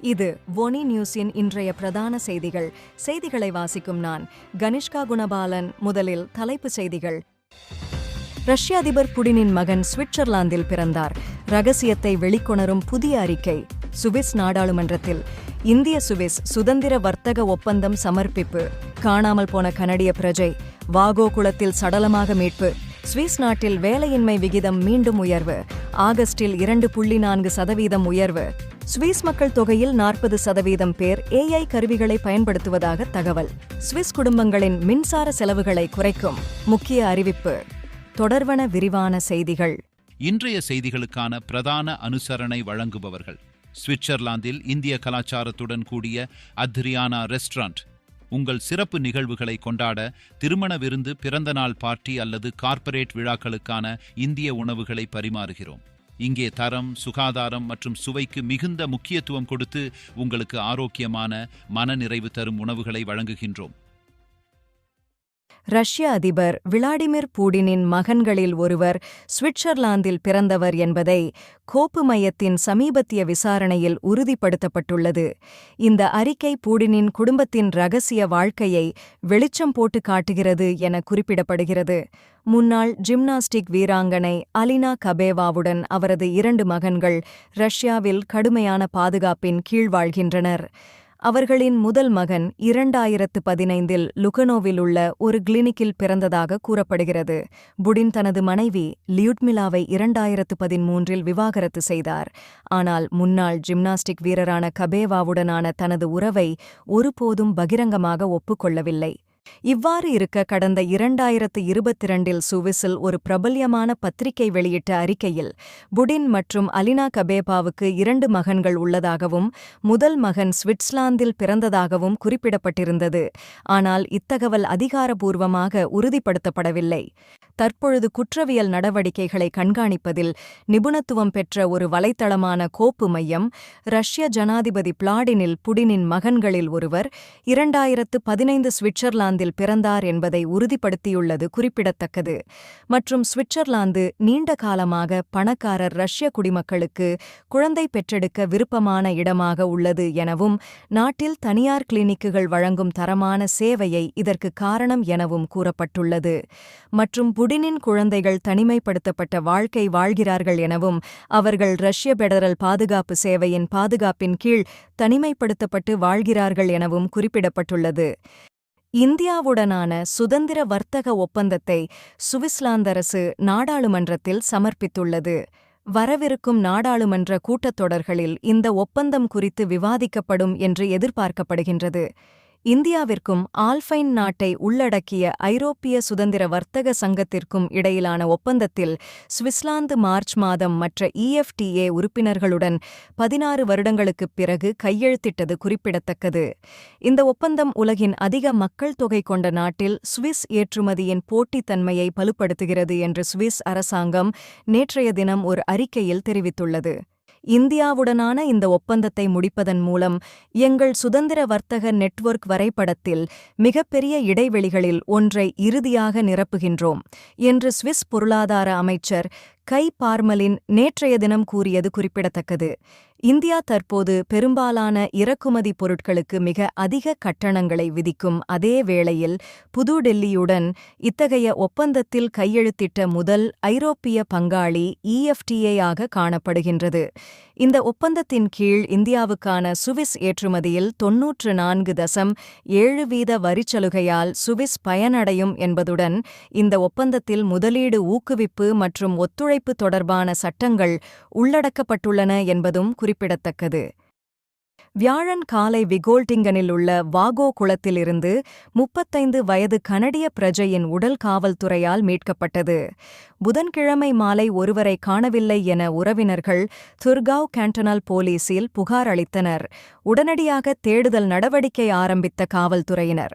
இது ஒனி நியூஸின் இன்றைய பிரதான செய்திகள். செய்திகளை வாசிக்கும் நான் கனிஷ்கா குணபாலன். முதலில் தலைப்புச் செய்திகள். ரஷ்ய அதிபர் புடினின் மகன் சுவிட்சர்லாந்தில் பிறந்தார். ரகசியத்தை வெளிக்கொணரும் புதிய அறிக்கை. சுவிஸ் நாடாளுமன்றத்தில் இந்திய சுவிஸ் சுதந்திர வர்த்தக ஒப்பந்தம் சமர்ப்பிப்பு. காணாமல் போன கனடிய பிரஜை வாகோ குளத்தில் சடலமாக மீட்பு. சுவிஸ் நாட்டில் வேலையின்மை விகிதம் மீண்டும் உயர்வு. ஆகஸ்டில் இரண்டு புள்ளி நான்கு சதவீதம் உயர்வு. சுவிஸ் மக்கள் தொகையில் நாற்பது சதவீதம் பேர் ஏஐ கருவிகளை பயன்படுத்துவதாக தகவல். சுவிஸ் குடும்பங்களின் மின்சார செலவுகளை குறைக்கும் முக்கிய அறிவிப்பு. தொடர்வன விரிவான செய்திகள். இன்றைய செய்திகளுக்கான பிரதான அனுசரணை வழங்குபவர்கள். சுவிட்சர்லாந்தில் இந்திய கலாச்சாரத்துடன் கூடிய அத்ரியானா ரெஸ்டாரண்ட். உங்கள் சிறப்பு நிகழ்வுகளை கொண்டாட திருமண விருந்து பிறந்தநாள் பார்ட்டி அல்லது கார்ப்பரேட் விழாக்களுக்கான இந்திய உணவுகளை பரிமாறுகிறோம். இங்கே தரம் சுகாதாரம் மற்றும் சுவைக்கு மிகுந்த முக்கியத்துவம் கொடுத்து உங்களுக்கு ஆரோக்கியமான மனநிறைவு தரும் உணவுகளை வழங்குகின்றோம். ரஷ்ய அதிபர் விளாடிமிர் பூடினின் மகன்களில் ஒருவர் சுவிட்சர்லாந்தில் பிறந்தவர் என்பதை கோப்பு மையத்தின் சமீபத்திய விசாரணையில் உறுதிப்படுத்தப்பட்டுள்ளது. இந்த அறிக்கை பூடினின் குடும்பத்தின் ரகசிய வாழ்க்கையை வெளிச்சம் போட்டு காட்டுகிறது என குறிப்பிடப்படுகிறது. முன்னாள் ஜிம்னாஸ்டிக் வீராங்கனை அலினா கபேவாவுடன் அவரது இரண்டு மகன்கள் ரஷ்யாவில் கடுமையான பாதுகாப்பின் கீழ் வாழ்கின்றனர். அவர்களின் முதல் மகன் இரண்டாயிரத்து பதினைந்தில் லுகனோவில் உள்ள ஒரு கிளினிக்கில் பிறந்ததாக கூறப்படுகிறது. புடின் தனது மனைவி லியுட்மிலாவை இரண்டாயிரத்து பதிமூன்றில் விவாகரத்து செய்தார். ஆனால் முன்னாள் ஜிம்னாஸ்டிக் வீரரான கபேவாவுடனான தனது உறவை ஒருபோதும் பகிரங்கமாக ஒப்புக்கொள்ளவில்லை. இவ்வாறு இருக்க கடந்த இரண்டாயிரத்து இருபத்திரண்டில் சுவிஸில் ஒரு பிரபல்யமான பத்திரிகை வெளியிட்ட அறிக்கையில் புடின் மற்றும் அலினா கபேபாவுக்கு இரண்டு மகன்கள் உள்ளதாகவும் முதல் மகன் சுவிட்சர்லாந்தில் பிறந்ததாகவும் குறிப்பிடப்பட்டிருந்தது. ஆனால் இத்தகவல் அதிகாரபூர்வமாக உறுதிப்படுத்தப்படவில்லை. தற்பொழுது குற்றவியல் நடவடிக்கைகளை கண்காணிப்பதில் நிபுணத்துவம் பெற்ற ஒரு வலைத்தளமான கோப்பு மையம் ரஷ்ய ஜனாதிபதி பிளாடினில் புடினின் மகன்களில் ஒருவர் இரண்டாயிரத்து பதினைந்து சுவிட்சர்லாந்தில் பிறந்தார் என்பதை உறுதிப்படுத்தியுள்ளது குறிப்பிடத்தக்கது. மற்றும் சுவிட்சர்லாந்து நீண்ட காலமாக பணக்காரர் ரஷ்ய குடிமக்களுக்கு குழந்தை பெற்றெடுக்க விருப்பமான இடமாக உள்ளது எனவும் நாட்டில் தனியார் கிளினிக்குகள் வழங்கும் தரமான சேவையை இதற்கு காரணம் எனவும் கூறப்பட்டுள்ளது. மற்றும் புடினின் குழந்தைகள் தனிமைப்படுத்தப்பட்ட வாழ்க்கை வாழ்கிறார்கள் எனவும் அவர்கள் ரஷ்ய பெடரல் பாதுகாப்பு சேவையின் பாதுகாப்பின் கீழ் தனிமைப்படுத்தப்பட்டு வாழ்கிறார்கள் எனவும் குறிப்பிடப்பட்டுள்ளது. இந்தியாவுடனான சுதந்திர வர்த்தக ஒப்பந்தத்தை சுவிஸ்லாந்தரசு நாடாளுமன்றத்தில் சமர்ப்பித்துள்ளது. வரவிருக்கும் நாடாளுமன்ற கூட்டத்தொடர்களில் இந்த ஒப்பந்தம் குறித்து விவாதிக்கப்படும் என்று எதிர்பார்க்கப்படுகின்றது. இந்தியாவிற்கும் ஆல்பைன் நாட்டை உள்ளடக்கிய ஐரோப்பிய சுதந்திர வர்த்தக சங்கத்திற்கும் இடையிலான ஒப்பந்தத்தில் சுவிஸ்லாந்து மார்ச் மாதம் மற்ற இஎஃப்டிஏ உறுப்பினர்களுடன் பதினாறு வருடங்களுக்குப் பிறகு கையெழுத்திட்டது குறிப்பிடத்தக்கது. இந்த ஒப்பந்தம் உலகின் அதிக மக்கள் தொகை கொண்ட நாட்டில் சுவிஸ் ஏற்றுமதியின் போட்டித்தன்மையை பலுப்படுத்துகிறது என்று சுவிஸ் அரசாங்கம் நேற்றைய தினம் ஒரு அறிக்கையில் தெரிவித்துள்ளது. இந்தியாவுடனான இந்த ஒப்பந்தத்தை முடிப்பதன் மூலம் எங்கள் சுதந்திர வர்த்தக நெட்வொர்க் வரைபடத்தில் மிகப்பெரிய இடைவெளிகளில் ஒன்றை இறுதியாக நிரப்புகின்றோம் என்று சுவிஸ் பொருளாதார அமைச்சர் கை பார்மலின் நேற்றைய தினம் கூறியது குறிப்பிடத்தக்கது. இந்தியா தற்போது பெரும்பாலான இறக்குமதி பொருட்களுக்கு மிக அதிக கட்டணங்களை விதிக்கும் அதே வேளையில் புதுடெல்லியுடன் இத்தகைய ஒப்பந்தத்தில் கையெழுத்திட்ட முதல் ஐரோப்பிய பங்காளி இஎஃப்டிஏ ஆக காணப்படுகின்றது. இந்த ஒப்பந்தத்தின் கீழ் இந்தியாவுக்கான சுவிஸ் ஏற்றுமதியில் தொன்னூற்று நான்கு தசம் ஏழு வீத வரிச்சலுகையால் சுவிஸ் பயனடையும் என்பதுடன் இந்த ஒப்பந்தத்தில் முதலீடு ஊக்குவிப்பு மற்றும் ஒத்துழைப்பு தொடர்பான சட்டங்கள் உள்ளடக்கப்பட்டுள்ளன என்பதும் குறிப்பிடத்தக்கது. வியாழன் காலை விகோல்டிங்கனில் உள்ள வாகோ குளத்திலிருந்து முப்பத்தைந்து வயது கனடிய பிரஜையின் உடல் காவல்துறையால் மீட்கப்பட்டது. புதன்கிழமை மாலை ஒருவரை காணவில்லை என உறவினர்கள் துர்காவ் கேண்டனல் போலீசில் புகார் அளித்தனர். உடனடியாக தேடுதல் நடவடிக்கை ஆரம்பித்த காவல்துறையினர்.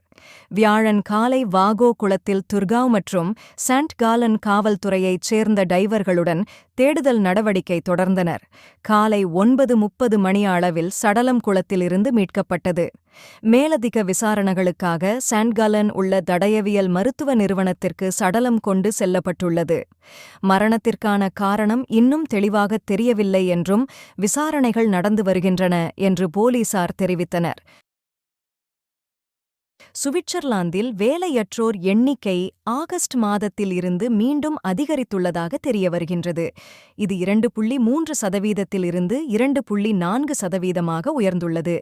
வியாழன் காலை வாகோ குளத்தில் துர்காவ் மற்றும் சாண்ட் காலன் காவல்துறையைச் சேர்ந்த டைவர்களுடன் தேடுதல் நடவடிக்கை தொடர்ந்தனர். காலை ஒன்பது முப்பது மணி அளவில் சடலம் குளத்திலிருந்து மீட்கப்பட்டது. மேலதிக விசாரணைகளுக்காக சாண்ட்காலன் உள்ள தடயவியல் மருத்துவ நிறுவனத்திற்கு சடலம் கொண்டு செல்லப்பட்டுள்ளது. மரணத்திற்கான காரணம் இன்னும் தெளிவாகத் தெரியவில்லை என்றும் விசாரணைகள் நடந்து வருகின்றன என்று போலீசார் தெரிவித்தனர். சுவிட்சர்லாந்தில் வேலையற்றோர் எண்ணிக்கை ஆகஸ்ட் மாதத்தில் இருந்து மீண்டும் அதிகரித்துள்ளதாக தெரிய வருகின்றது. இது இரண்டு புள்ளி மூன்று சதவீதத்தில் இருந்து இரண்டு புள்ளி நான்கு சதவீதமாக உயர்ந்துள்ளது.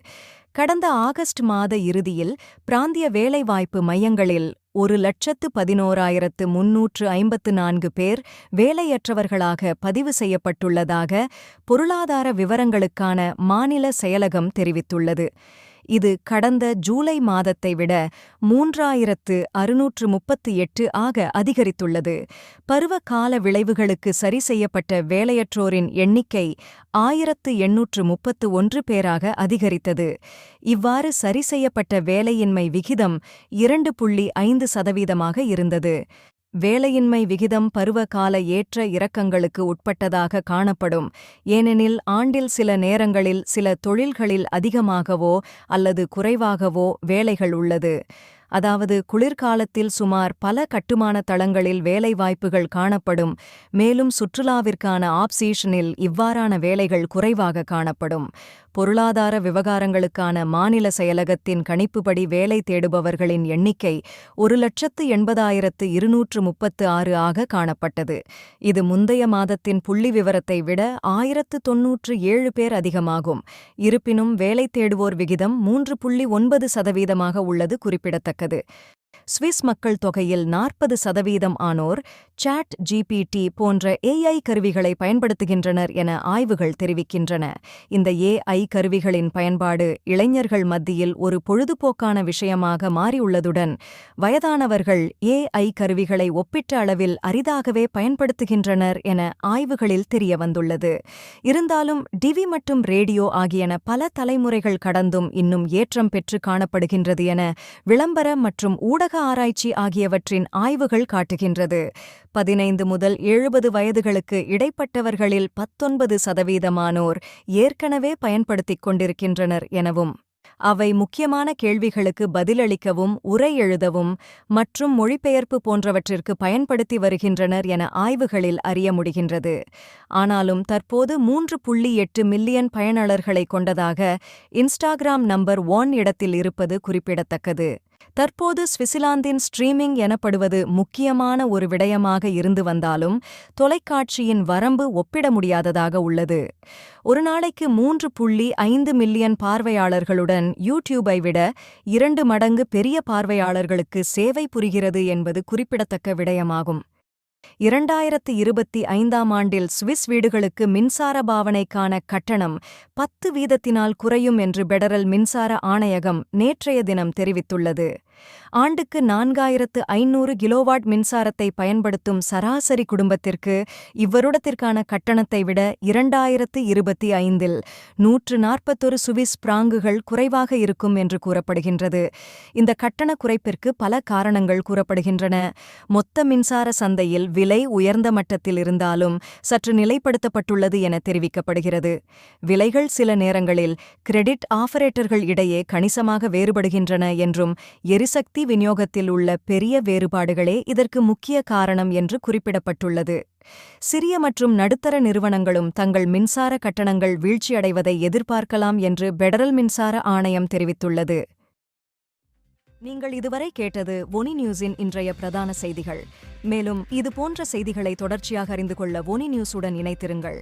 கடந்த ஆகஸ்ட் மாத இறுதியில் பிராந்திய வேலைவாய்ப்பு மையங்களில் ஒரு லட்சத்து பதினோராயிரத்து முன்னூற்று ஐம்பத்து நான்கு பேர் வேலையற்றவர்களாக பதிவு செய்யப்பட்டுள்ளதாக பொருளாதார விவரங்களுக்கான மாநில செயலகம் தெரிவித்துள்ளது. இது கடந்த ஜூலை மாதத்தை விட மூன்றாயிரத்து அறுநூற்று முப்பத்து எட்டு ஆக அதிகரித்துள்ளது. பருவகால விளைவுகளுக்கு சரி செய்யப்பட்ட வேலையற்றோரின் எண்ணிக்கை ஆயிரத்து எண்ணூற்று முப்பத்து ஒன்று பேராக அதிகரித்தது. இவ்வாறு சரி செய்யப்பட்ட வேலையின்மை விகிதம் இரண்டு புள்ளி ஐந்து சதவீதமாக இருந்தது. வேலையின்மை விகிதம் பருவகால ஏற்ற இறக்கங்களுக்கு உட்பட்டதாக காணப்படும். ஏனெனில் ஆண்டில் சில நேரங்களில் சில தொழில்களில் அதிகமாகவோ அல்லது குறைவாகவோ வேலைகள் உள்ளது. அதாவது குளிர்காலத்தில் சுமார் பல கட்டுமான தளங்களில் வேலைவாய்ப்புகள் காணப்படும். மேலும் சுற்றுலாவிற்கான ஆப்சீஷனில் இவ்வாறான வேலைகள் குறைவாக காணப்படும். பொருளாதார விவகாரங்களுக்கான மாநில செயலகத்தின் கணிப்புப்படி வேலை தேடுபவர்களின் எண்ணிக்கை ஒரு லட்சத்து எண்பதாயிரத்து இருநூற்று முப்பத்து ஆறு ஆக காணப்பட்டது. இது முந்தைய மாதத்தின் புள்ளி விவரத்தை விட ஆயிரத்து தொன்னூற்று ஏழு பேர் அதிகமாகும். இருப்பினும் வேலை தேடுவோர் விகிதம் மூன்று புள்ளி ஒன்பது சதவீதமாக உள்ளது குறிப்பிடத்தக்கது. சுவிஸ் மக்கள் தொகையில் நாற்பது சதவீதம் ஆனோர் சாட் ஜிபிடி போன்ற ஏஐ கருவிகளை பயன்படுத்துகின்றனர் என ஆய்வுகள் தெரிவிக்கின்றன. இந்த ஏஐ கருவிகளின் பயன்பாடு இளைஞர்கள் மத்தியில் ஒரு பொழுதுபோக்கான விஷயமாக மாறியுள்ளதுடன் வயதானவர்கள் ஏஐ கருவிகளை ஒப்பிட்ட அளவில் அரிதாகவே பயன்படுத்துகின்றனர் என ஆய்வுகளில் தெரியவந்துள்ளது. இருந்தாலும் டிவி மற்றும் ரேடியோ ஆகியன பல தலைமுறைகள் கடந்தும் இன்னும் ஏற்றம் பெற்று காணப்படுகின்றது என விளம்பர மற்றும் ஊடக ஆராய்ச்சி ஆகியவற்றின் ஆய்வுகள் காட்டுகின்றது. பதினைந்து முதல் எழுபது வயதுகளுக்கு இடைப்பட்டவர்களில் பத்தொன்பது சதவீதமானோர் ஏற்கனவே பயன்படுத்திக் கொண்டிருக்கின்றனர் எனவும் அவை முக்கியமான கேள்விகளுக்கு பதிலளிக்கவும் உரை எழுதவும் மற்றும் மொழிபெயர்ப்பு போன்றவற்றிற்கு பயன்படுத்தி வருகின்றனர் என ஆய்வுகளில் அறிய முடிகின்றது. ஆனாலும் தற்போது மூன்று புள்ளி எட்டு மில்லியன் பயனாளர்களை கொண்டதாக இன்ஸ்டாகிராம் நம்பர் ஒன் இடத்தில் இருப்பது குறிப்பிடத்தக்கது. தற்போது சுவிட்சர்லாந்தின் ஸ்ட்ரீமிங் எனப்படுவது முக்கியமான ஒரு விடயமாக இருந்து வந்தாலும் தொலைக்காட்சியின் வரம்பு ஒப்பிட முடியாததாக உள்ளது. ஒரு நாளைக்கு மூன்று புள்ளி ஐந்து மில்லியன் பார்வையாளர்களுடன் யூடியூபை விட இரண்டு மடங்கு பெரிய பார்வையாளர்களுக்கு சேவை புரிகிறது என்பது குறிப்பிடத்தக்க விடயமாகும். இரண்டாயிரத்து இருபத்தி ஐந்தாம் ஆண்டில் சுவிஸ் வீடுகளுக்கு மின்சார பாவனைக்கான கட்டணம் பத்து வீதத்தினால் குறையும் என்று பெடரல் மின்சார ஆணையகம் நேற்றைய தினம் தெரிவித்துள்ளது. ஆண்டுக்கு நான்காயிரத்து ஐநூறு கிலோவாட் மின்சாரத்தை பயன்படுத்தும் சராசரி குடும்பத்திற்கு இவ்வருடத்திற்கான கட்டணத்தை விட இரண்டாயிரத்து இருபத்தி ஐந்தில் நூற்று நாற்பத்தொரு சுவிஸ் பிராங்குகள் குறைவாக இருக்கும் என்று கூறப்படுகின்றது. இந்த கட்டண குறைப்பிற்கு பல காரணங்கள் கூறப்படுகின்றன. மொத்த மின்சார சந்தையில் விலை உயர்ந்த மட்டத்தில் இருந்தாலும் சற்று நிலைப்படுத்தப்பட்டுள்ளது என தெரிவிக்கப்படுகிறது. விலைகள் சில நேரங்களில் கிரெடிட் ஆபரேட்டர்கள் இடையே கணிசமாக வேறுபடுகின்றன என்றும் எரிசக்தி விநியோகத்தில் உள்ள பெரிய வேறுபாடுகளே இதற்கு முக்கிய காரணம் என்று குறிப்பிடப்பட்டுள்ளது. சிறிய மற்றும் நடுத்தர நிறுவனங்களும் தங்கள் மின்சார கட்டணங்கள் வீழ்ச்சியடைவதை எதிர்பார்க்கலாம் என்று பெடரல் மின்சார ஆணையம் தெரிவித்துள்ளது. நீங்கள் இதுவரை கேட்டது ஒனி நியூஸின் இன்றைய பிரதான செய்திகள். மேலும் இது போன்ற செய்திகளை தொடர்ச்சியாக அறிந்து கொள்ள ஒனி நியூஸுடன் இணைத்திருங்கள்